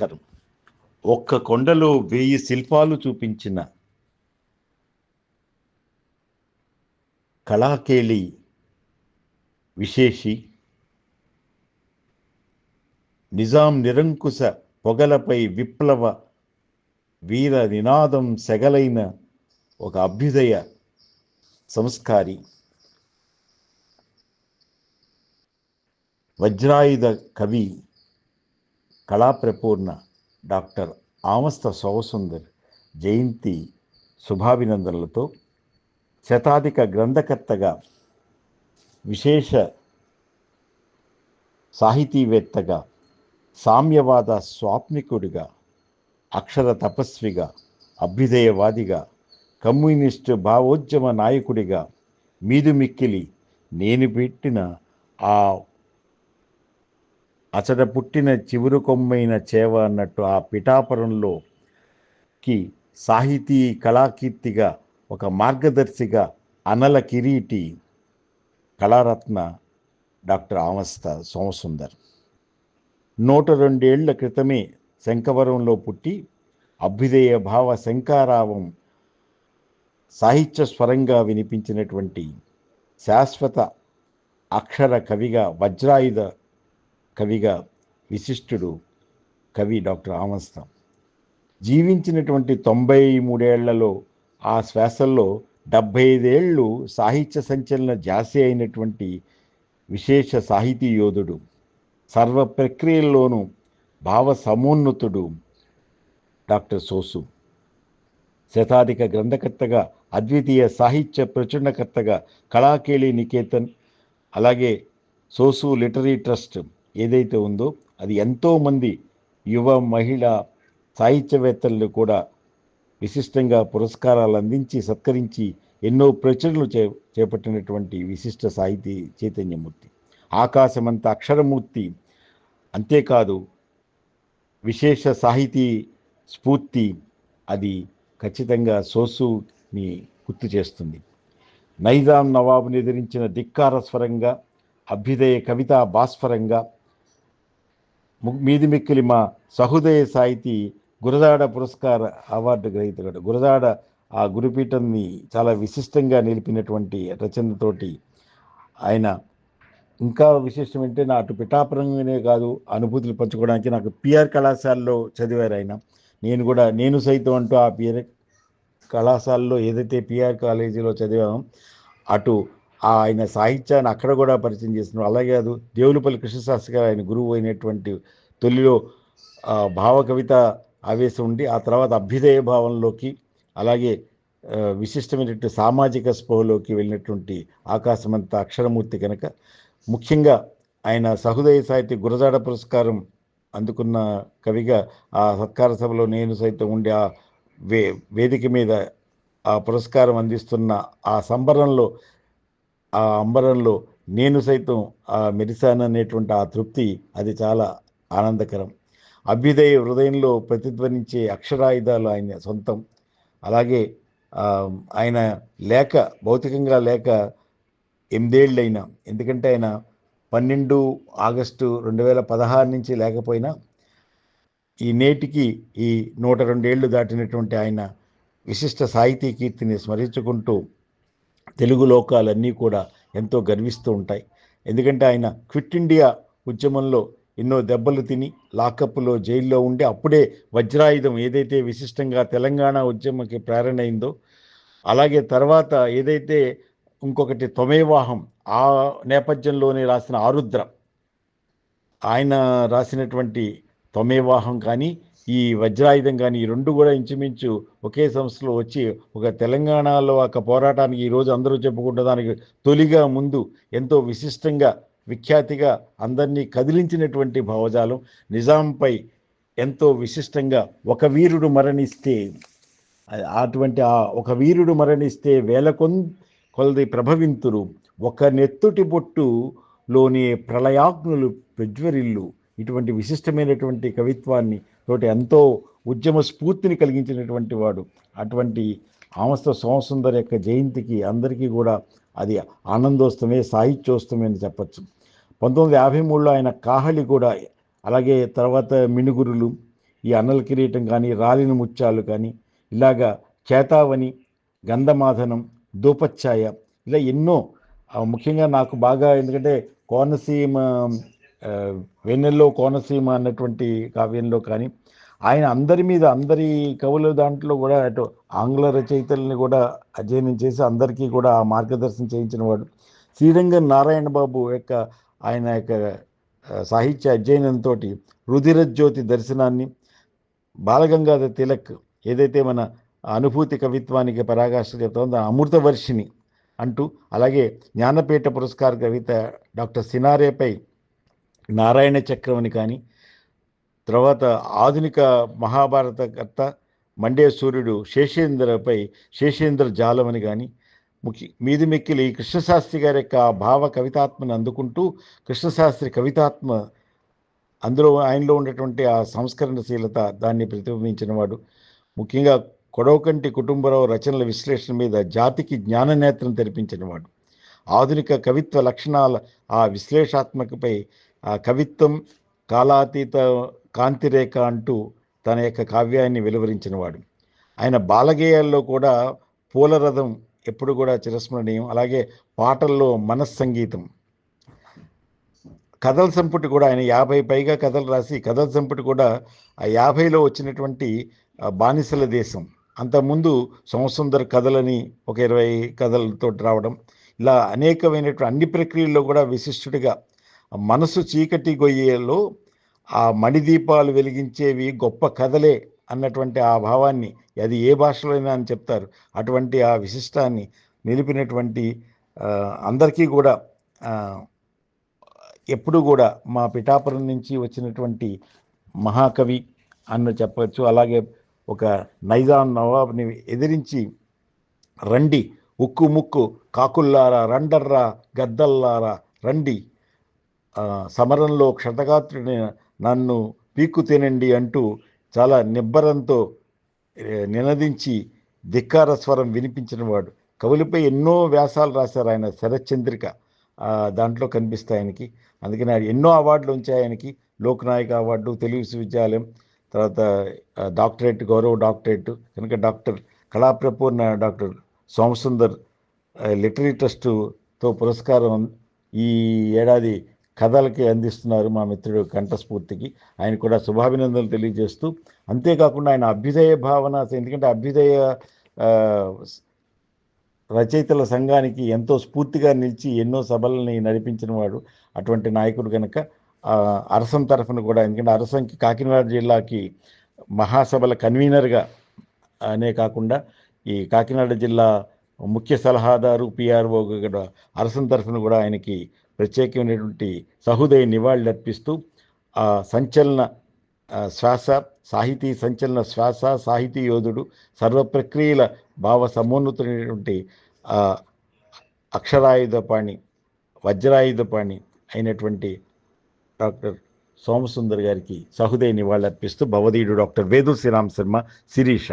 నమస్కారం ఒక్క కొండలో వెయ్యి శిల్పాలు చూపించిన కళాకేళి విశేషి నిజాం నిరంకుశ పొగలపై విప్లవ వీర నినాదం సెగలైన ఒక అభ్యుదయ సంస్కారి. వజ్రాయుధ కవి కళాప్రపూర్ణ డాక్టర్ ఆమస్త సోమసుందర్ జయంతి శుభాభినందనలతో శతాధిక గ్రంథకర్తగా విశేష సాహితీవేత్తగా సామ్యవాద స్వాప్నికుడిగా అక్షర తపస్విగా అభ్యుదయవాదిగా కమ్యూనిస్టు భావోద్యమ నాయకుడిగా మీదు మిక్కిలి నేను పెట్టిన ఆ అచట పుట్టిన చివరి కొమ్మైన చేవ అన్నట్టు ఆ పిఠాపురంలోకి సాహితీ కళాకీర్తిగా ఒక మార్గదర్శిగా అనల కిరీటి కళారత్న డాక్టర్ ఆమస్త సోమసుందర్. నూట రెండేళ్ళ క్రితమే శంకవరంలో పుట్టి అభ్యుదయ భావ శంకారావం సాహిత్య స్వరంగా వినిపించినటువంటి శాశ్వత అక్షర కవిగా వజ్రాయుధ కవిగా విశిష్టుడు కవి డాక్టర్ ఆమస్తం. జీవించినటువంటి తొంభై మూడేళ్ళలో ఆ శ్వాసల్లో డెబ్భై ఐదేళ్ళు సాహిత్య సంచలన జాసి అయినటువంటి విశేష సాహితీ యోధుడు సర్వ ప్రక్రియల్లోనూ భావ సమోన్నతుడు డాక్టర్ సోసు. శతాధిక గ్రంథకర్తగా అద్వితీయ సాహిత్య ప్రచురణకర్తగా కళాకేళి నికేతన్ అలాగే సోసు లిటరీ ట్రస్ట్ ఏదైతే ఉందో అది ఎంతోమంది యువ మహిళ సాహిత్యవేత్తలను కూడా విశిష్టంగా పురస్కారాలు అందించి సత్కరించి ఎన్నో ప్రచురణలు చే చేపట్టినటువంటి విశిష్ట సాహితీ చైతన్యమూర్తి. ఆకాశమంత అక్షరమూర్తి. అంతేకాదు విశేష సాహితీ స్ఫూర్తి అది ఖచ్చితంగా సోసుని గుర్తు చేస్తుంది. నైజాం నవాబుని ఎదిరించిన ధిక్కార స్వరంగా అభ్యుదయ కవితా భాస్వరంగా మీది మిక్కిలి మా సహృదయ సాహితీ గురదాడ పురస్కార అవార్డు గ్రహీతగాడు. గురదాడ ఆ గురుపీఠంని చాలా విశిష్టంగా నిలిపినటువంటి రచనతోటి ఆయన. ఇంకా విశేషం ఏంటంటే నా అటు పిఠాపురంగానే కాదు అనుభూతులు పంచుకోవడానికి నాకు పిఆర్ కళాశాలలో చదివారు ఆయన. నేను కూడా నేను సైతం అంటూ ఆ పిఆర్ కళాశాలలో ఏదైతే పిఆర్ కాలేజీలో చదివామో అటు ఆయన సాహిత్యాన్ని అక్కడ కూడా పరిచయం చేసినారు అలాగే అది దేవులపల్లి కృష్ణశాస్త్రి గారు ఆయన గురువు అయినటువంటి తొలిలో భావకవిత ఆవేశం ఉండి ఆ తర్వాత అభ్యుదయ భావంలోకి అలాగే విశిష్టమైనటువంటి సామాజిక స్పృహలోకి వెళ్ళినటువంటి ఆకాశమంత అక్షరమూర్తి కనుక ముఖ్యంగా ఆయన సహృదయ సాహిత్య గురజాడ పురస్కారం అందుకున్న కవిగా ఆ సత్కార సభలో నేను సైతం ఉండి ఆ వే వేదిక మీద ఆ పురస్కారం అందిస్తున్న ఆ సంబరంలో ఆ అంబరంలో నేను సైతం ఆ మెరిసాననేటువంటి ఆ తృప్తి అది చాలా ఆనందకరం. అభ్యుదయ హృదయంలో ప్రతిధ్వనించే అక్షరాయుధాలు ఆయన సొంతం. అలాగే ఆయన లేక భౌతికంగా లేక ఎనిమిదేళ్ళైనా ఎందుకంటే ఆయన పన్నెండు ఆగస్టు రెండు వేల పదహారు నుంచి లేకపోయినా ఈ నేటికి ఈ నూట రెండేళ్ళు దాటినటువంటి ఆయన విశిష్ట సాహితీ కీర్తిని స్మరించుకుంటూ తెలుగు లోకాలన్నీ కూడా ఎంతో గర్విస్తూ ఉంటాయి. ఎందుకంటే ఆయన క్విట్ ఇండియా ఉద్యమంలో ఎన్నో దెబ్బలు తిని లాకప్లో జైల్లో ఉండి అప్పుడే వజ్రాయుధం ఏదైతే విశిష్టంగా తెలంగాణ ఉద్యమంకి ప్రేరణ అయిందో అలాగే తర్వాత ఏదైతే ఇంకొకటి తొమేవాహం ఆ నేపథ్యంలోనే రాసిన ఆరుద్ర ఆయన రాసినటువంటి తొమేవాహం కానీ ఈ వజ్రాయుధం కానీ ఈ రెండు కూడా ఇంచుమించు ఒకే సంస్థలో వచ్చి ఒక తెలంగాణలో ఒక పోరాటానికి ఈరోజు అందరూ చెప్పుకుంటే దానికి తొలిగా ముందు ఎంతో విశిష్టంగా విఖ్యాతిగా అందరినీ కదిలించినటువంటి భావజాలం నిజాంపై ఎంతో విశిష్టంగా ఒక వీరుడు మరణిస్తే అటువంటి ఆ ఒక వీరుడు మరణిస్తే వేల కొలది ప్రభవింతురు. ఒక నెత్తుటి బొట్టులోని ప్రళయాగ్నులు ప్రజ్వరిల్లు ఇటువంటి విశిష్టమైనటువంటి కవిత్వాన్ని తోటి ఎంతో ఉద్యమ స్ఫూర్తిని కలిగించినటువంటి వాడు. అటువంటి ఆమస్త సోమసుందర్ యొక్క జయంతికి అందరికీ కూడా అది ఆనందోత్సవమే సాహిత్యోత్సవమే అని చెప్పచ్చు. పంతొమ్మిది యాభై మూడులో ఆయన కాహళి కూడా అలాగే తర్వాత మినుగురులు ఈ అన్నల కిరీటం కానీ రాలిన ముత్యాలు కానీ ఇలాగా చేతావని గంధమాధనం దూపఛాయ ఇలా ఎన్నో ముఖ్యంగా నాకు బాగా ఎందుకంటే కోనసీమ వెన్నెల్లో కోనసీమ అన్నటువంటి కావ్యంలో కానీ ఆయన అందరి మీద అందరి కవుల దాంట్లో కూడా అటు ఆంగ్ల రచయితల్ని కూడా అధ్యయనం చేసి అందరికీ కూడా ఆ మార్గదర్శనం చేయించిన వాడు. శ్రీరంగ నారాయణ బాబు యొక్క ఆయన యొక్క సాహిత్య అధ్యయనంతో రుధిరజ్యోతి దర్శనాన్ని బాలగంగాధర తిలక్ ఏదైతే మన అనుభూతి కవిత్వానికి పరాకాష్ట చెప్తుందో అమృతవర్షిణి అంటూ అలాగే జ్ఞానపీఠ పురస్కార కవిత డాక్టర్ సినారేపై నారాయణ చక్రమని కానీ తర్వాత ఆధునిక మహాభారత కర్త మండే సూర్యుడు శేషేంద్రపై శేషేంద్ర జాలమని కానీ ముఖ్య మీది మెక్కిలి కృష్ణశాస్త్రి గారి యొక్క భావ కవితాత్మను అందుకుంటూ కృష్ణశాస్త్రి కవితాత్మ అందులో ఆయనలో ఉన్నటువంటి ఆ సంస్కరణశీలత దాన్ని ప్రతిబింబించిన వాడు. ముఖ్యంగా కొడవకంటి కుటుంబరావు రచనల విశ్లేషణ మీద జాతికి జ్ఞాననేత్రం తెరిపించినవాడు ఆధునిక కవిత్వ లక్షణాల ఆ విశ్లేషాత్మకపై ఆ కవిత్వం కాలాతీత కాంతిరేఖ అంటూ తన యొక్క కావ్యాన్ని వెలువరించినవాడు. ఆయన బాలగేయాల్లో కూడా పూలరథం ఎప్పుడు కూడా చిరస్మరణీయం. అలాగే పాటల్లో మనస్సంగీతం. కథల సంపుటి కూడా ఆయన యాభై పైగా కథలు రాసి కథల సంపుటి కూడా ఆ యాభైలో వచ్చినటువంటి బానిసల దేశం. అంతకుముందు సంవత్సర కథలని ఒక ఇరవై కథలతో రావడం ఇలా అనేకమైనటువంటి అన్ని ప్రక్రియల్లో కూడా విశిష్టుడిగా మనసు చీకటి గొయ్యేలో ఆ మణిదీపాలు వెలిగించేవి గొప్ప కథలే అన్నటువంటి ఆ భావాన్ని అది ఏ భాషలో అయినా అని చెప్తారు. అటువంటి ఆ విశిష్టాన్ని నిలిపినటువంటి అందరికీ కూడా ఎప్పుడు కూడా మా పిఠాపురం నుంచి వచ్చినటువంటి మహాకవి అన్న చెప్పవచ్చు అలాగే ఒక నైజాం నవాబ్ని ఎదిరించి రండి ఉక్కు ముక్కు కాకుల్లారా రండర్రా గద్దల్లారా రండి సమరంలో క్షతగాత్రుని నన్ను పీక్కు తినండి అంటూ చాలా నిబ్బరంతో నినదించి ధిక్కార స్వరం వినిపించినవాడు కవులపై ఎన్నో వ్యాసాలు రాశారు ఆయన శరచంద్రిక దాంట్లో కనిపిస్తాయి ఆయనకి. అందుకని ఎన్నో అవార్డులు ఉంచాయి ఆయనకి. లోక్నాయక అవార్డు తెలుగు విశ్వవిద్యాలయం తర్వాత డాక్టరేట్ గౌరవ డాక్టరేట్ కనుక doctor Kalaprapurna doctor Somasundar literary ట్రస్టుతో పురస్కారం ఈ ఏడాది కథలకి అందిస్తున్నారు మా మిత్రుడు కంఠస్ఫూర్తికి. ఆయన కూడా శుభాభినందనలు తెలియజేస్తూ అంతేకాకుండా ఆయన అభ్యుదయ భావన ఎందుకంటే అభ్యుదయ రచయితల సంఘానికి ఎంతో స్ఫూర్తిగా నిలిచి ఎన్నో సభలని నడిపించిన వాడు అటువంటి నాయకుడు కనుక అరసం తరఫున కూడా ఎందుకంటే అరసంకి కాకినాడ జిల్లాకి మహాసభల కన్వీనర్గా అనే కాకుండా ఈ కాకినాడ జిల్లా ముఖ్య సలహాదారు పిఆర్ఓ కూడా అరసం తరఫున కూడా ఆయనకి ప్రత్యేకమైనటువంటి సహృదయ నివాళులు అర్పిస్తూ ఆ సంచలన శ్వాస సాహితీ సంచలన శ్వాస సాహితీ యోధుడు సర్వ ప్రక్రియల భావ సమోన్నతుడైనటువంటి అక్షరాయుధపాణి వజ్రాయుధపాణి అయినటువంటి డాక్టర్ సోమసుందర్ గారికి సహృదయ నివాళులు అర్పిస్తూ భవదీయుడు డాక్టర్ వేదు శ్రీరామ్ శర్మ శిరీష.